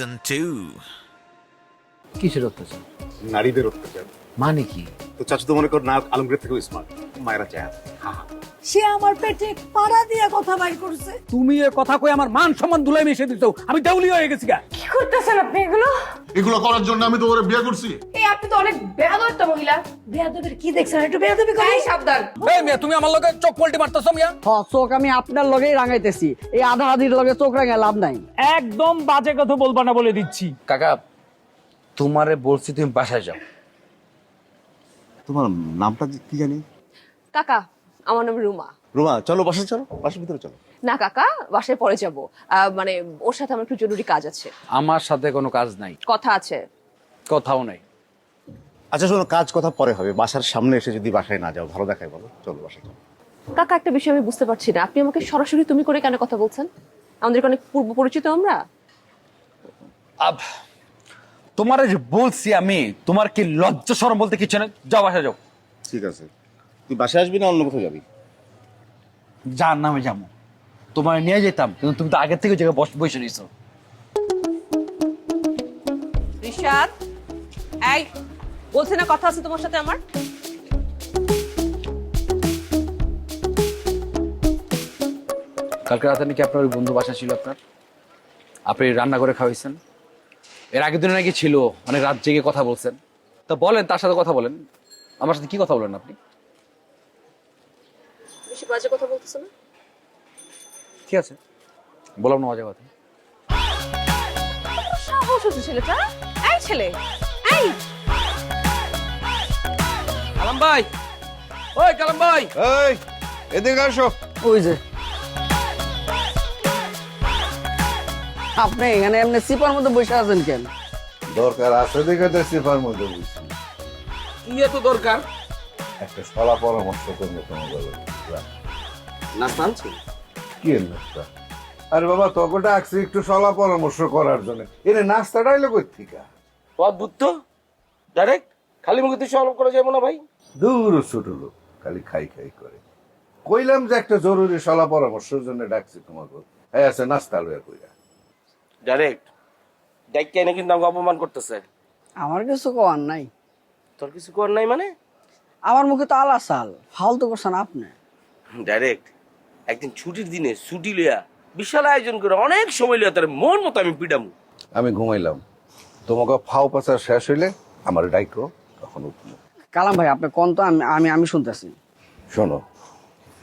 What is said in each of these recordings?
Season 2. কিসের অত্যাচার? নারীদের অত্যাচার। মানে কি? তো চাচু তো মনে কর নায়ক আলমগীর থেকেও স্মার্ট মায়েরা চায়। হা হা। সে আমার পেটে পাড়া দিয়া কথা বাইর করছে। তুমি এ কথা কই আমার মান সম্মান ধুলাই মিশে দিছো। আমি দেউলি হয়ে গেছি গা। কি করতেছেন আপনি এগুলো? এগুলো করার জন্য আমি তো ওরে বিয়ে করছি। এই আপনি তো অনেক বেয়াদ একটা মহিলা। বেয়াদবের কি দেখছেন? একটু বেয়াদবি করে এই সাবধান। এই মিয়া তুমি আমার লগে চোখ পল্টি মারতেছো মিয়া? হ চোখ আমি আপনার লগেই রাঙাইতেছি। এই আধা আধির লগে চোখ রাঙায় লাভ নাই। একদম বাজে কথা বলবা না বলে দিচ্ছি। কাকা তোমারে বলছি তুমি বাসায় যাও। তোমার নামটা কি জানি? কাকা আমার নাম রুমা। রুমা চলো বাসা চলো বাসার ভিতরে চলো। না কাকা বাসায় পরে যাব। মানে ওর সাথে আমার একটু জরুরি কাজ আছে। আমার সাথে কোনো কাজ নাই। কথা আছে। কথাও নাই। আচ্ছা শোনো কাজ কথা পরে হবে। বাসার সামনে এসে যদি বাসায় না যাও ভালো দেখায় বলো। চলো বাসায় চলো। কাকা একটা বিষয় আমি বুঝতে পারছি না। আপনি আমাকে সরাসরি তুমি করে কেন কথা বলছেন? আমাদের অনেক পূর্ব পরিচিত আমরা? আব তোমারে যে বলছি আমি তোমার কি লজ্জা শরম বলতে কিছু নেই? যাও বাসায় যাও। ঠিক আছে। তুই বাসায় আসবি না অন্য কোথাও যাবি? যার নামে যাব। তোমার নিয়ে যেতাম কিন্তু তুমি তো আগের থেকে জায়গায় বস বসে নিছো রিশাদ এই বলছি না কথা আছে তোমার সাথে আমার? কালকে রাতে নাকি আপনার ওই বন্ধু বাসা ছিল আপনার? আপনি রান্না করে খাওয়াইছেন। এর আগের দিনে নাকি ছিল অনেক রাত জেগে কথা বলছেন। তা বলেন তার সাথে কথা বলেন। আমার সাথে কি কথা বলেন আপনি? বেশি বাজে কথা বলতেছো না? ঠিক আছে। বললাম না মজা কথা। সাহস হচ্ছে ছেলেটা এই ছেলে এই। কালাম ভাই ওই কালাম ভাই। এই এদিকে আসো। ওই যে। আপনি এখানে এমনি সিপার মধ্যে বসে আছেন কেন? দরকার আছে দেখে তো সিফার মধ্যে বুঝছি কি এত দরকার? একটা সলা পরামর্শ করব তোমার নাস্তা আনছি কি নাস্তা? আরে বাবা তোকে ডাকছি একটু সলা পরামর্শ করার জন্য। এনে নাস্তাটা এলো কই থেকে অদ্ভুত তো। ডাইরেক্ট খালি মুখে তুই সলভ করা যাবে না ভাই। দূর ছোট লোক খালি খাই খাই করে। কইলাম যে একটা জরুরি সলা পরামর্শের জন্য ডাকছি তোমাকে। হ্যাঁ আছে নাস্তা লইয়া কইরা। ডাইরেক্ট ডাইকে এনে কিন্তু আমাকে অপমান করতেছে। আমার কিছু কওয়ার নাই। তোর কিছু কর নাই মানে? আমার মুখে তো আলা সাল ফালতু করছেন আপনি। ডাইরেক্ট একদিন ছুটির দিনে ছুটি লিয়া বিশাল আয়োজন করে অনেক সময় লিয়া তার মন মতো আমি পিডামু। আমি ঘুমাইলাম। তোমাকে ফাও পাচার শেষ হইলে আমার ডাইকো তখন উঠবো। কালাম ভাই আপনি কোন তো আমি আমি আমি শুনতেছি। শোনো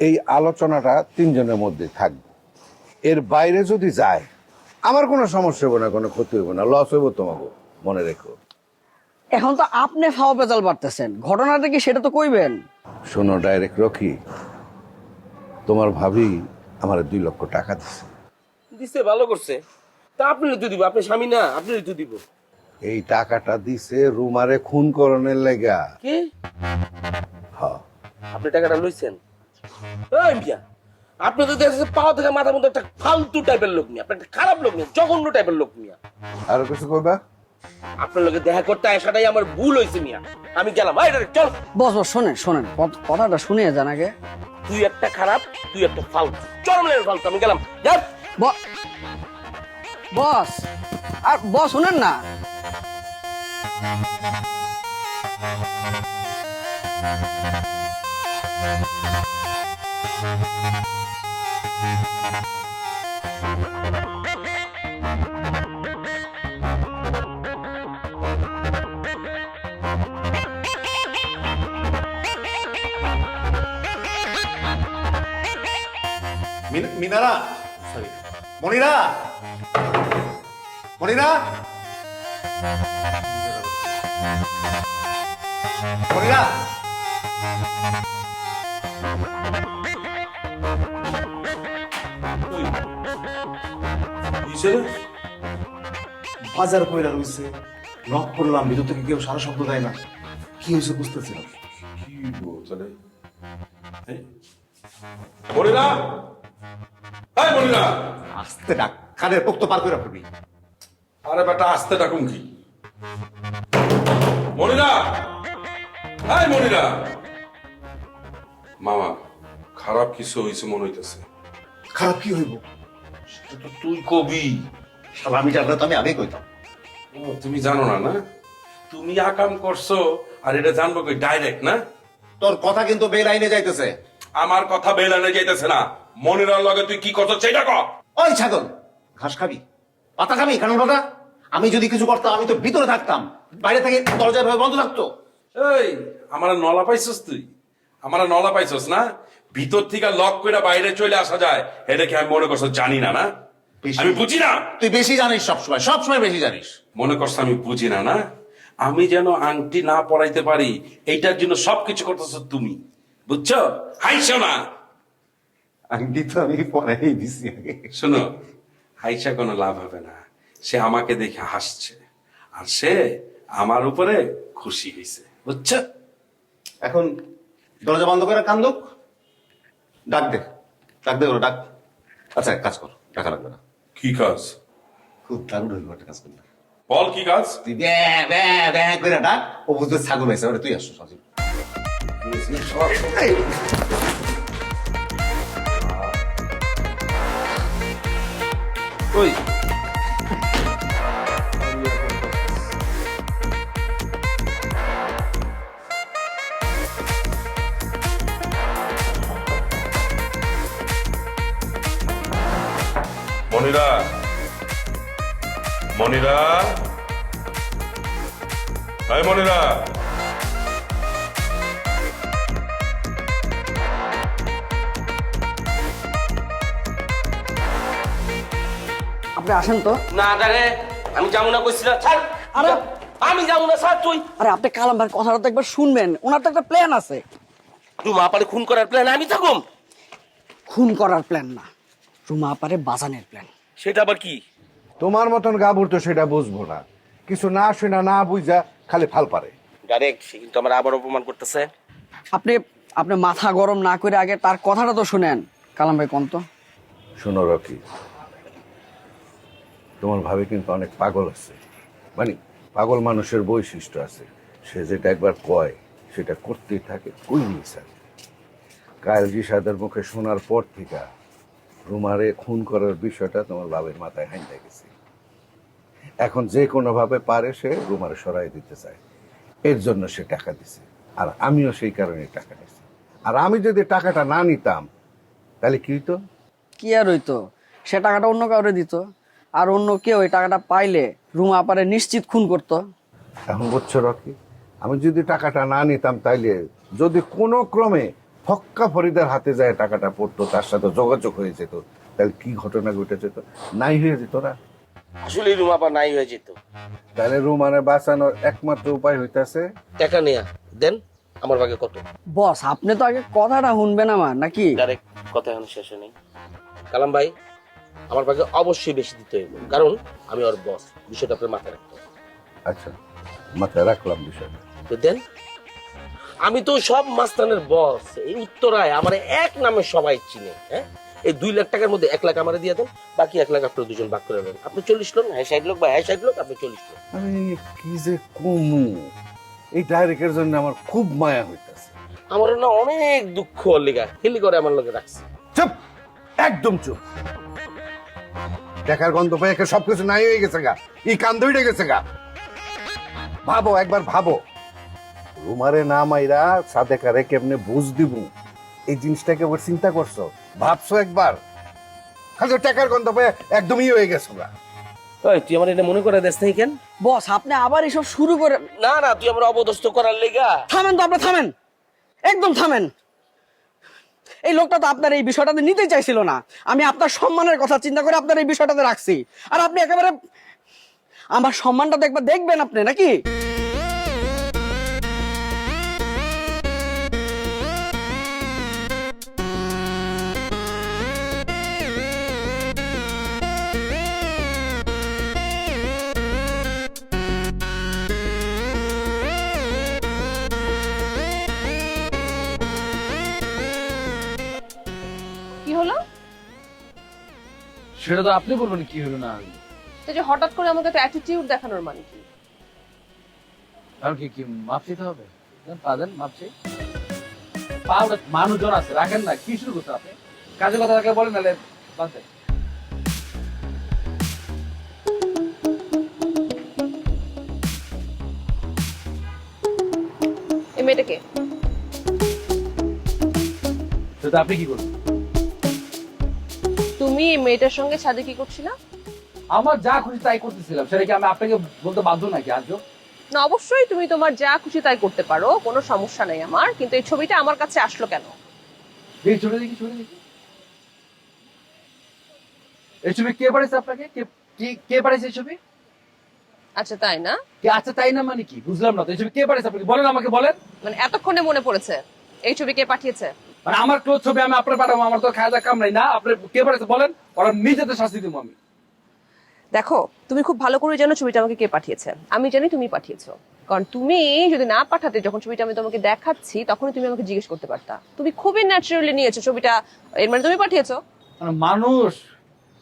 এই আলোচনাটা তিনজনের মধ্যে থাকবে। এর বাইরে যদি যায় আমার কোনো সমস্যা হবে না কোনো ক্ষতি হবে না লস হইব তোমাকে মনে রেখো। এখন তো আপনি ফাও পেঁচাল পারতেছেন ঘটনাটা কি সেটা তো কইবেন। শোনো ডাইরেক্ট রকি তোমার ভাবি আমার দুই লক্ষ টাকা দিছে। দিছে ভালো করছে। তা আপনি তো দিব আপনি স্বামী না আপনি তো দিব। এই টাকাটা দিছে রুমারে খুন করণের লেগা। কি? হ্যাঁ আপনি টাকাটা লইছেন? এই মিয়া আপনি তো দেখছেন পাও থেকে মাথার মধ্যে একটা ফালতু টাইপের লোক মিয়া আপনি একটা খারাপ লোক মিয়া জঘন্য টাইপের লোক মিয়া। আর কিছু কইবা? আপনার লোকে দেখা করতে আসাটাই আমার ভুল হয়েছে মিয়া। আমি গেলাম এই চল। বস বস শোনেন শোনেন কথাটা শুনিয়ে যান আগে। তুই একটা খারাপ তুই একটা ফালতু। চরম লেভেল ফালতু আমি গেলাম। বস আর বস শুনেন না। মিন- মিনারা সরি মনিরা মনিরা মনিরা। বাজার কইরা রইছে নক করলাম, ভিতর থেকে কেউ সারা শব্দ দেয় না। কি হয়েছে বুঝতেছি না। এই? মনিরা? আস্তে ডাক কানের পোক্ত পার করে রাখবি আরে বেটা আসতে ডাকুম কি? মনিরা এই মনিরা মামা খারাপ কিছু হয়েছে মনে হইতেছে। খারাপ কি হইব? সেটা তো তুই কবি। শালা আমি জানলে তো আমি আগেই কইতাম। তুমি জানো না না? তুমি আকাম করছ আর এটা জানব কই ডাইরেক্ট না? তোর কথা কিন্তু বেলাইনে যাইতেছে। আমার কথা বেলানে যাইতেছে না। মনিরার লগে তুই কি করছ সেটা কর ওই ছাগল ঘাস খাবি পাতা খাবি কেন কথা আমি যদি কিছু করতাম আমি তো ভিতরে থাকতাম বাইরে থেকে দরজা ভাবে বন্ধ থাকতো। এই আমার নলা পাইছস তুই? আমার নলা পাইছস না? ভিতর থেকে লক করে বাইরে চলে আসা যায় এটা কি আমি মনে করছ জানি না না? আমি বুঝি না। তুই বেশি জানিস সবসময় সবসময় বেশি জানিস। মনে করছ আমি বুঝি না না? আমি যেন আংটি না পরাইতে পারি এইটার জন্য সবকিছু করতেছো তুমি। বুঝছ? হাইছো না। আংটি তো আমি পরেই দিছি আগে। শোনো হাইসা কোনো লাভ হবে না। সে আমাকে দেখে হাসছে। আর সে আমার উপরে খুশি হয়েছে বুঝছ? এখন দরজা বন্ধ করে কান্দুক ডাক দে। ডাক দে ওরা ডাক। আচ্ছা এক কাজ কর। টাকা লাগবে না। কি কাজ? খুব দারুণ হইব একটা কাজ করলে বল কি কাজ? তুই ব্যাঁ ব্যাঁ ব্যাঁ করে ডাক। ও বুঝতে ছাগল হয়েছে তুই আসছো সজীব। 어이. 머니라 머니라 아이 머니라 আপনি আসেন তো। না দাঁড়ে আমি যাব না কইছিলাম ছাড়। আরে আমি যাব না স্যার তুই। আরে আপনি কালাম ভাই কথাটা তো একবার শুনবেন ওনার তো একটা প্ল্যান আছে। রুমা আপারে খুন করার প্ল্যান আমি থাকুম। খুন করার প্ল্যান না রুমা আপারে বাজানের প্ল্যান সেটা আবার কি? তোমার মতন গাবুর তো সেটা বুঝব না। কিছু না শুনা না বুঝা খালি ফাল পারে। ডাইরেক্ট সে কিন্তু আমার আবার অপমান করতেছে। আপনি আপনি মাথা গরম না করে আগে তার কথাটা তো শুনেন কালাম ভাই কোন তো শোনো রকি তোমার ভাবে কিন্তু অনেক পাগল আছে। মানে পাগল মানুষের বৈশিষ্ট্য আছে। সে যেটা একবার কয়, সেটা করতেই থাকে কই স্যার কাল জিসাদের মুখে শোনার পর থেকে রুমারে খুন করার বিষয়টা তোমার বাবের মাথায় হাইন্দা গেছে। এখন যে কোনোভাবে পারে সে রুমারে সরাই দিতে চায়। এর জন্য সে টাকা দিছে। আর আমিও সেই কারণে টাকা নিছি। আর আমি যদি টাকাটা না নিতাম, তাহলে কি হইতো? কি আর হইতো? সে টাকাটা অন্য কাউরে দিত। আর অন্য কেউ ওই টাকাটা পাইলে রুমা আপারে নিশ্চিত খুন করতো। এখন বুঝছ রকি আমি যদি টাকাটা না নিতাম তাইলে যদি কোনো ক্রমে ফক্কা ফরিদার হাতে যায় টাকাটা পড়তো তার সাথে যোগাযোগ হয়ে যেত তাহলে কি ঘটনা ঘটে যেত নাই হয়ে যেত না? আসলে রুমা আপা নাই হয়ে যেত। তাহলে রুমানে বাঁচানোর একমাত্র উপায় হইতাছে? টাকা নেয়া দেন আমার ভাগে কত? বস আপনি তো আগে কথাটা শুনবেন আমার নাকি? ডাইরেক্ট কথা এখন শেষে নেই কালাম ভাই আমার ভাগে অবশ্যই বেশি দিতে হইব। কারণ আমি ওর বস বিষয়টা আপনার মাথায় রাখতে হবে। আচ্ছা মাথায় রাখলাম বিষয়টা। তো দেন আমি তো সব মাস্তানের বস এই উত্তরায় আমার এক নামে সবাই চিনে হ্যাঁ? এই দুই লাখ টাকার মধ্যে এক লাখ আমারে দিয়ে দেন বাকি এক লাখ আপনার দুজন ভাগ করে নেন। আপনি চল্লিশ লোক হ্যাঁ ষাট লোক বা হ্যাঁ ষাট লোক আপনি চল্লিশ লোক। আমি কি যে কমু। এই ডাইরেক্টের জন্য আমার খুব মায়া হইতাছে। আমার না অনেক দুঃখ লেগা হেলি করে আমার লোকে রাখছে। চুপ! একদম চুপ! দেখার গন্ধ পেয়ে একে সবকিছু নাই হয়ে গেছে গা। ই কান ধরে গেছে গা। ভাবো একবার ভাবো। রুমারে না মাইরা সাদেকারে কেমনে বুঝ দিব? এই জিনিসটাকে একবার চিন্তা করছ? ভাবছ একবার? খালি টাকার গন্ধ পেয়ে একদমই হয়ে গেছো গা। ওই তুই আমার এটা মনে করে দেশ নাই কেন? বস আপনি আবার এসব শুরু করে না না তুই আমার অবদস্ত করার লেগা। থামেন তো আপনি থামেন। একদম থামেন। এই লোকটা তো আপনার এই বিষয়টাতে নিতে চাইছিল না। আমি আপনার সম্মানের কথা চিন্তা করে আপনার এই বিষয়টাতে রাখছি। আর আপনি একেবারে আমার সম্মানটা তো একবার দেখবেন আপনি, নাকি? সেটা তো আপনি বলবেন কি হলো না হলো? তো যে হঠাৎ করে আমাকে তো অ্যাটিটিউড দেখানোর মানে কি? আর কি কি মাপ দিতে হবে? পাদেন মাপ চাই। পাওয়ার মানুষজন আছে রাখেন না কি শুরু করতে আপনি? কাজের কথা তাকে বলেন নাহলে বাদ এই মেয়েটাকে তো আপনি কি করবেন তুমি এই মেয়েটার সঙ্গে ছাদে কি করছিলা? আমার যা খুশি তাই করতেছিলাম। সেটা কি আমি আপনাকে বলতে বাধ্য নাকি আজ না অবশ্যই তুমি তোমার যা খুশি তাই করতে পারো কোনো সমস্যা নেই আমার কিন্তু এই ছবিটা আমার কাছে আসলো কেন? দেখি ছবি দেখি ছবি দেখি। এই ছবি কে পাঠিয়েছে আপনাকে? কে- কে- কে এই ছবি? আচ্ছা তাই না? কে আচ্ছা তাই না মানে কি? বুঝলাম না তো। এই ছবি কে পাঠিয়েছে আপনাকে? বলেন আমাকে বলেন। মানে এতক্ষণে মনে পড়েছে। এই ছবি কে পাঠিয়েছে? মানে আমার ক্লোজ ছবি আমি আপনার পাঠাবো আমার তো খাওয়া কাম নাই। না আপনি কে পাঠিয়েছে বলেন? ওরা নিজেতে শাস্তি দিব আমি। দেখো তুমি খুব ভালো করে জানো ছবিটা আমাকে কে পাঠিয়েছে। আমি জানি তুমি পাঠিয়েছো। কারণ তুমি যদি না পাঠাতে যখন ছবিটা আমি তোমাকে দেখাচ্ছি তখনই তুমি আমাকে জিজ্ঞেস করতে পারতা। তুমি খুবই ন্যাচারালি নিয়েছো ছবিটা। এর মানে তুমি পাঠিয়েছো। মানে মানুষ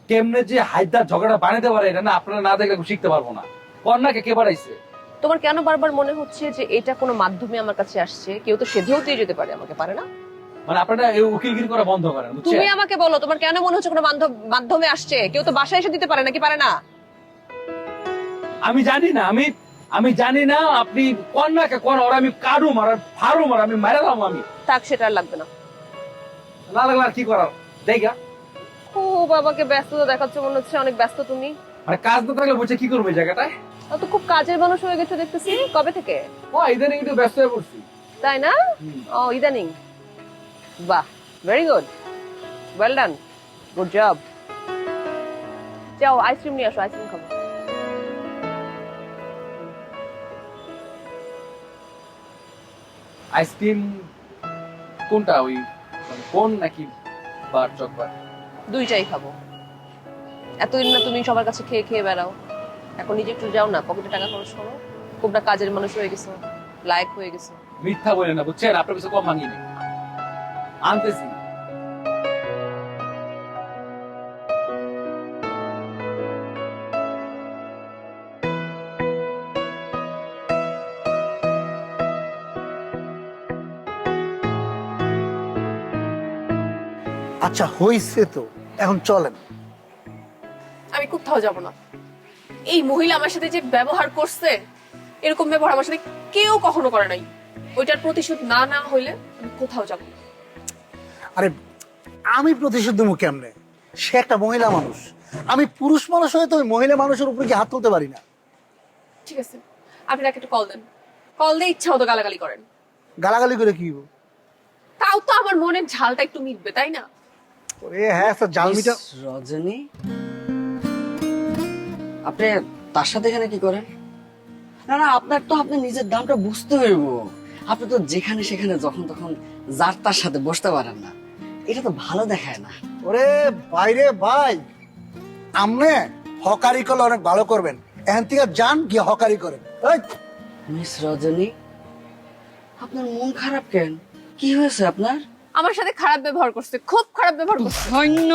কেমনে যে হায়দার ঝগড়া বানাতে পারে এটা না আপনারা না দেখলে শিখতে পারব না। কন্যাকে কে পাঠাইছে তোমার কেন বারবার মনে হচ্ছে যে এটা কোনো মাধ্যমে আমার কাছে আসছে? কেউ তো সেধেও দিয়ে যেতে পারে আমাকে পারে না। মানে আপনারা এই উকিলগিরি করা বন্ধ করেন তুমি আমাকে বলো তোমার কেন মনে হচ্ছে কোনো মাধ্যমে আসছে? কেউ তো বাসায় এসে দিতে পারে নাকি? পারে না। আমি জানি না আমি আমি জানি না আপনি কোন ওরা আমি কারু মার ফারু মার আমি মারালাম আমি। থাক সেটা আর লাগবে না। না লাগলে আর কি করার? দেখা ও বাবাকে ব্যস্ততা দেখাচ্ছে মনে হচ্ছে অনেক ব্যস্ত তুমি। মানে কাজ না থাকলে বুঝে কি করব জায়গাটায়? তো খুব কাজের মানুষ হয়ে গেছো দেখতেছি। কবে থেকে? ও ইদানিং একটু ব্যস্ত হয়ে পড়ছি। তাই না? ও ইদানিং। বাহ very good well done good job যাও আইসক্রিম নিয়ে আসো আইসক্রিম খাব। আইসক্রিম কোনটা? ওই কোন নাকি বার চকবার? দুইটাই খাব। এতদিন না তুমি সবার কাছে খেয়ে খেয়ে বেড়াও। এখন নিজে একটু যাও না পকেটে টাকা খরচ করো। খুব না কাজের মানুষ হয়ে গেছো লায়ক হয়ে গেছো। মিথ্যা বলে না বুঝছেন? আপনার কাছে কম মাঙ্গি নেই। আনতেছি। আচ্ছা হইছে তো। এখন চলেন। আমি কোথাও যাব না। এই মহিলা আমার সাথে যে ব্যবহার করছে এরকম ব্যবহার আমার সাথে কেউ কখনো করে নাই। ওইটার প্রতিশোধ না না হইলে আমি কোথাও যাব না। আরে আমি প্রতিশোধ দেবো কেমনে? সে একটা মহিলা মানুষ। আমি পুরুষ মানুষ হয়ে তো ওই মহিলা মানুষের উপরে কি হাত তুলতে পারি না? ঠিক আছে আপনি তাকে একটা কল দেন। কল দিয়ে ইচ্ছা মতো গালাগালি করেন। গালাগালি করে কি হইবো? তাও তো আমার মনের ঝালটা একটু মিটবে তাই না? ওরে হ্যাঁ স্যার জালমিটা মিস রজনী আপনি তার সাথে এখানে কি করেন? না না আপনার তো আপনি নিজের দামটা বুঝতে হইব। আপনি তো যেখানে সেখানে যখন তখন যার তার সাথে বসতে পারেন না। এটা তো ভালো দেখায় না। ওরে বাইরে ভাই আমনে হকারি করলে অনেক ভালো করবেন। এখান থেকে যান গিয়ে হকারি করেন। মিস রজনী আপনার মন খারাপ কেন? কি হয়েছে আপনার? আমার সাথে খারাপ ব্যবহার করছে খুব খারাপ ব্যবহার করছে। সৈন্য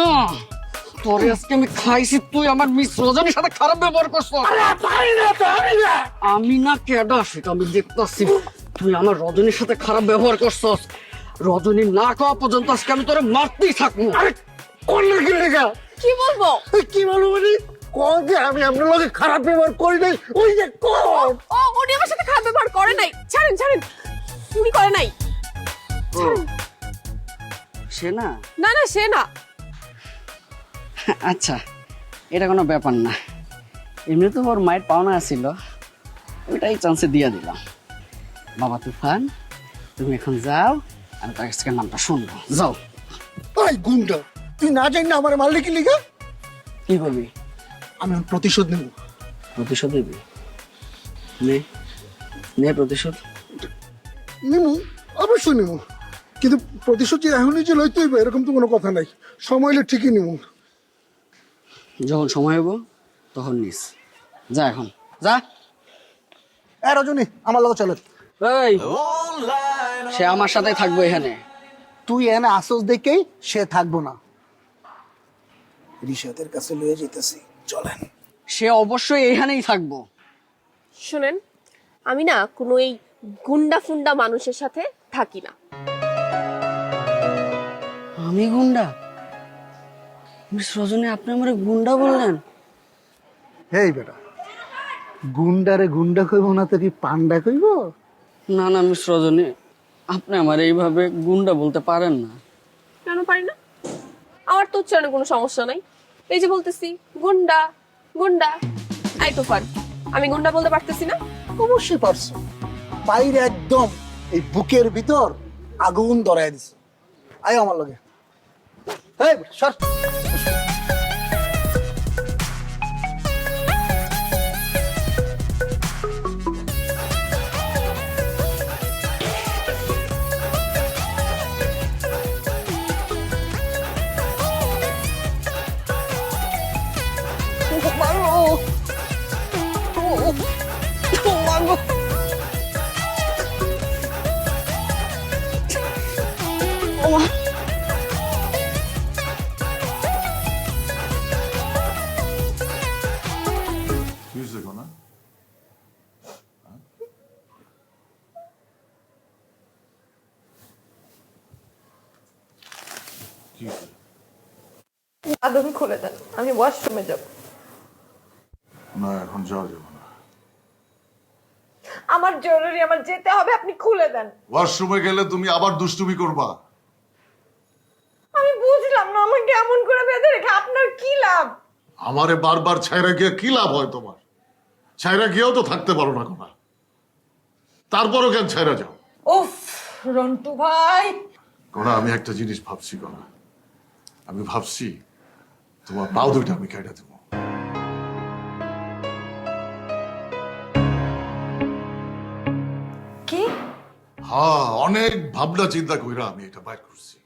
তোরে আজকে আমি খাইছি তুই আমার মিস রজনীর সাথে খারাপ ব্যবহার করছ। আমি না কেডা সেটা আমি দেখতেছি। তুই আমার রজনীর সাথে খারাপ ব্যবহার করছস। রজনী না খাওয়া পর্যন্ত আজকে আমি তোরে মারতেই থাকব। করলে কি লেগা? কি বলব? কি বলো মানে? যে আমি আপনার লগে খারাপ ব্যবহার করি নাই। ওই যে কল ও উনি আমার সাথে খারাপ ব্যবহার করে নাই। ছাড়েন ছাড়েন। উনি করে নাই। সে না? না না সে না। আচ্ছা এটা কোনো ব্যাপার না। এমনি তো ওর মায়ের পাওনা আছিল। ওইটাই চান্সে দিয়ে দিলাম। বাবা তুফান তুমি এখন যাও। আমি তার কাছ থেকে নামটা শুনব। যাও। ওই গুন্ডা তুই না জানি না আমার মারলে কি লিগা? কি করবি? আমি প্রতিশোধ নেব। প্রতিশোধ নিবি? নে নে প্রতিশোধ। নিমু অবশ্যই নিমু। কিন্তু প্রতিশোধ যে এখনই যে লইতে হইবে এরকম তো কোনো কথা নাই। সময় হলে ঠিকই নিমু। যখন সময় হব তখন নিস। যা এখন। যা। এ রজনী আমার লগে চলে এই। সে আমার সাথে থাকব এখানে। তুই এনে আসস দেখেই সে থাকব না। রিশাদের কাছে লয়ে যেতেছি। চলেন। সে অবশ্যই এখানেই থাকব। শুনেন আমি না কোনো এই গুন্ডা ফুন্ডা মানুষের সাথে থাকি না। আমি গুন্ডা? মিস রজনী আপনি আমার গুন্ডা বললেন। হেই বেটা গুন্ডারে গুন্ডা কইব না তো কি পান্ডা কইব? না না মিস রজনী আপনি আমার এইভাবে গুন্ডা বলতে পারেন না। কেন পারি না? আমার তো উচ্চারণে কোনো সমস্যা নাই। এই যে বলতেছি গুন্ডা গুন্ডা। আই তো পার। আমি গুন্ডা বলতে পারতেছি না। অবশ্যই পারছ। বাইরে একদম এই বুকের ভিতর আগুন ধরাই দিছে। আয় আমার লগে। এই সর। আদম খুলে দেন আমি ওয়াশরুমে যাব। না এখন যাওয়া যাবে না। আমার জরুরি আমার যেতে হবে আপনি খুলে দেন। ওয়াশরুমে গেলে তুমি আবার দুষ্টুমি করবা। আমি বুঝলাম না আমাকে এমন করে বেঁধে রেখে আপনার কি লাভ? আমারে বারবার ছাইরা গিয়ে কি লাভ হয় তোমার? ছাইরা গিয়েও তো থাকতে পারো না কোনা তারপরও কেন ছাইরা যাও? উফ রন্টু ভাই। কোনা আমি একটা জিনিস ভাবছি কোনা আমি ভাবছি তোমার পাও দুইটা আমি কেটে দেবো কি হ্যাঁ অনেক ভাবনা চিন্তা কইরা আমি এটা বাইর করছি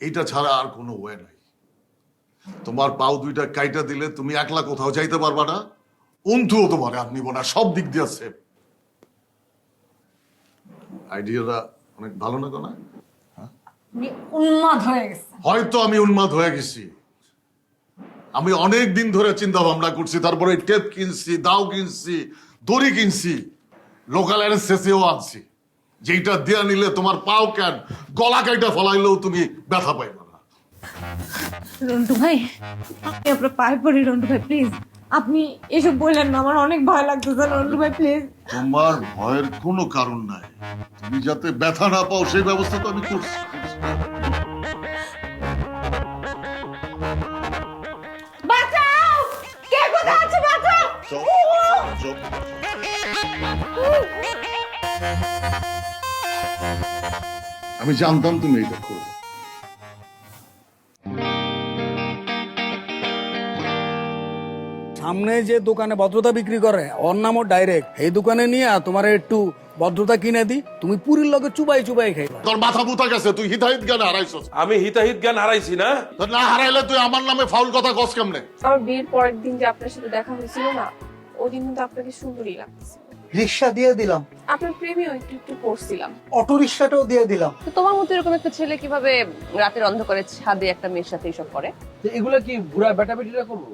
এইটা ছাড়া আর কোনো ওয়ে নাই তোমার পাও দুইটা কাইটা দিলে তুমি একলা কোথাও যাইতে পারবা না? উন্থুও তোমার আর নিব না সব দিক দিয়ে সেভ আইডিয়াটা অনেক ভালো না কোনা উন্মাদ হয়ে গেছে। হয়তো আমি উন্মাদ হয়ে গেছি। আমি অনেক দিন ধরে চিন্তা ভাবনা করছি তারপরে টেপ কিনছি দাও কিনছি দড়ি কিনছি লোকাল অ্যানেস্থেসিও আনছি। যেইটা দেয়া নিলে তোমার পাও কেন? গলা কাইটা ফলাইলেও তুমি ব্যথা পাইবে না। রন্টু ভাই আমি আপনার পায়ে পড়ি রন্টু ভাই প্লিজ আপনি এসব বললেন না আমার অনেক ভয় লাগতেছে রন্টু ভাই প্লিজ তোমার ভয়ের কোনো কারণ নাই। তুমি যাতে ব্যথা না পাও সেই ব্যবস্থা তো আমি করছি। চুপ। আমি জানতাম তুমি এটা করবে। সামনে যে দোকানে ভদ্রতা বিক্রি করে ওর নামও ডাইরেক্ট এই দোকানে নিয়ে তোমার একটু ভদ্রতা কিনে দি তুমি পুরীর লগে চুবাই চুবাই খাইবা তোর মাথা বুতা গেছে তুই হিতাহিত জ্ঞান হারাইছস। আমি হিতাহিত জ্ঞান হারাইছি না? তো না হারাইলে তুই আমার নামে ফাউল কথা কস কেমনে? আমার বিয়ের পরের দিন যে আপনার সাথে দেখা হয়েছিল না ওই দিন কিন্তু আপনাকে সুন্দরই লাগতেছিল রিক্সা দিয়ে দিলাম। আপনার প্রেমেও একটু একটু পড়ছিলাম। অটো রিক্সাটাও দিয়ে দিলাম। তো তোমার মতো এরকম একটা ছেলে কীভাবে রাতের অন্ধকারে ছাদে একটা মেয়ের সাথে এসব করে? এগুলো কি বুড়া বেটা বেটিরা করব?